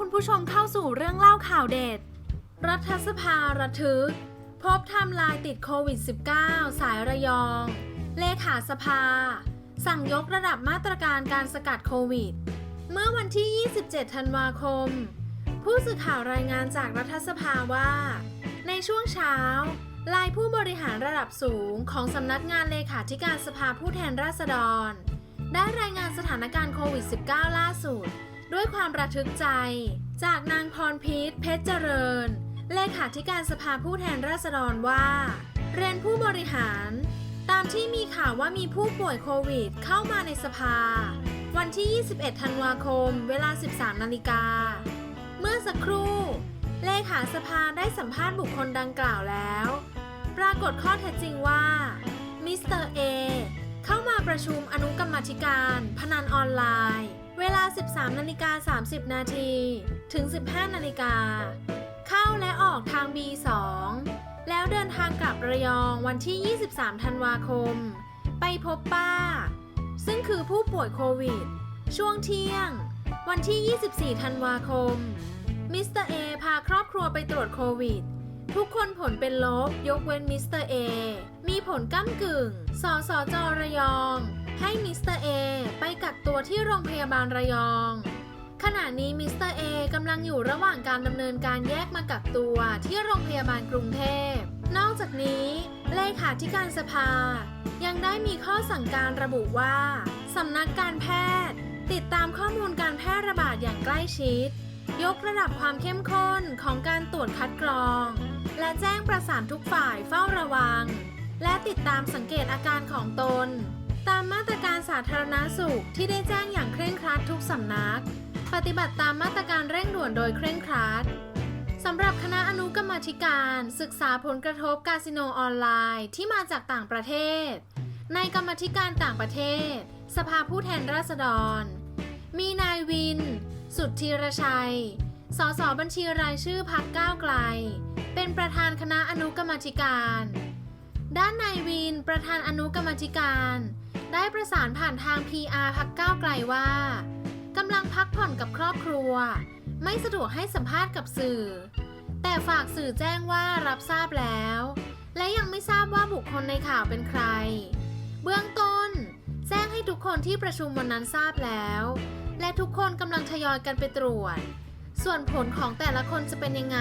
คุณผู้ชมเข้าสู่เรื่องเล่าข่าวเด็ด รัฐสภาระทึก พบทม์ไลน์ติดโควิด -19 สายระยอง เลขาสภา สั่งยกระดับมาตรการการสกัดโควิด เมื่อวันที่ 27 ธันวาคม ผู้สื่อข่าวรายงานจากรัฐสภาว่า ในช่วงเช้าลายผู้บริหารระดับสูงของสำนักงานเลขาธิการสภาผู้แทนราษฎร ได้รายงานสถานการณ์โควิด -19 ล่าสุด ด้วยความระทึกใจ จากนางพรพิษเพชรเจริญ เลขาธิการสภาผู้แทนราษฎรว่า เรียนผู้บริหาร ตามที่มีข่าวว่ามีผู้ป่วยโควิดเข้ามาในสภา วันที่ 21 ธันวาคม เวลา 13 นาฬิกา เมื่อสักครู่ เลขาสภาได้สัมภาษณ์บุคคลดังกล่าวแล้ว ปรากฏข้อเท็จจริงว่า มิสเตอร์เอเข้ามาประชุมอนุกรรมธิการ พนันออนไลน์ เวลา 13นาฬิกา30 นาที ถึง 15นาฬิกา เข้าและออกทาง B2 แล้วเดินทางกลับระยองวันที่ 23 ธันวาคม ไปพบป้า ซึ่งคือผู้ป่วยโควิด ช่วงเที่ยง วันที่ 24 ธันวาคม มิสเตอร์เอพาครอบครัวไปตรวจโควิด ทุกคนผลเป็นลบยกเว้นมิสเตอร์เอ มีผลก้ากึ่ง สสจระยอง ให้มิสเตอร์เอไปกักตัวที่โรงพยาบาลระยอง ขณะนี้มิสเตอร์เอกำลังอยู่ระหว่างการดำเนินการแยกมากักตัวที่โรงพยาบาลกรุงเทพ นอกจากนี้เลขาธิการสภา ยังได้มีข้อสั่งการระบุว่าสำนักการแพทย์ ติดตามข้อมูลการแพร่ระบาดอย่างใกล้ชิด ยกระดับความเข้มข้นของการตรวจคัดกรอง และแจ้งประสานทุกฝ่ายเฝ้าระวัง และติดตามสังเกตอาการของตน ตามมาตรการสาธารณสุขที่ได้แจ้งอย่างเคร่งครัดทุกสำนัก ปฏิบัติตามมาตรการเร่งด่วนโดยเคร่งครัดสำหรับคณะอนุกรรมธิการ ศึกษาผลกระทบคาสิโนออนไลน์ที่มาจากต่างประเทศ ในกรรมธิการต่างประเทศ สภาผู้แทนราษฎร มีนายวิน สุดธีรชัย สสบัญชีรายชื่อพักก้าวไกล เป็นประธานคณะอนุกรรมธิการ ด้านนายวินประธานอนุกรรมธิการ ได้ประสานผ่านทาง PR พักก้าวไกลว่ากำลังพักผ่อนกับครอบครัว ไม่สะดวกให้สัมภาษณ์กับสื่อ แต่ฝากสื่อแจ้งว่ารับทราบแล้ว และยังไม่ทราบว่าบุคคลในข่าวเป็นใคร เบื้องต้น แจ้งให้ทุกคนที่ประชุมวันนั้นทราบแล้ว และทุกคนกำลังทยอยกันไปตรวจ ส่วนผลของแต่ละคนจะเป็นยังไง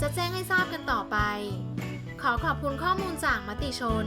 จะแจ้งให้ทราบกันต่อไป ขอขอบคุณข้อมูลจากมติชน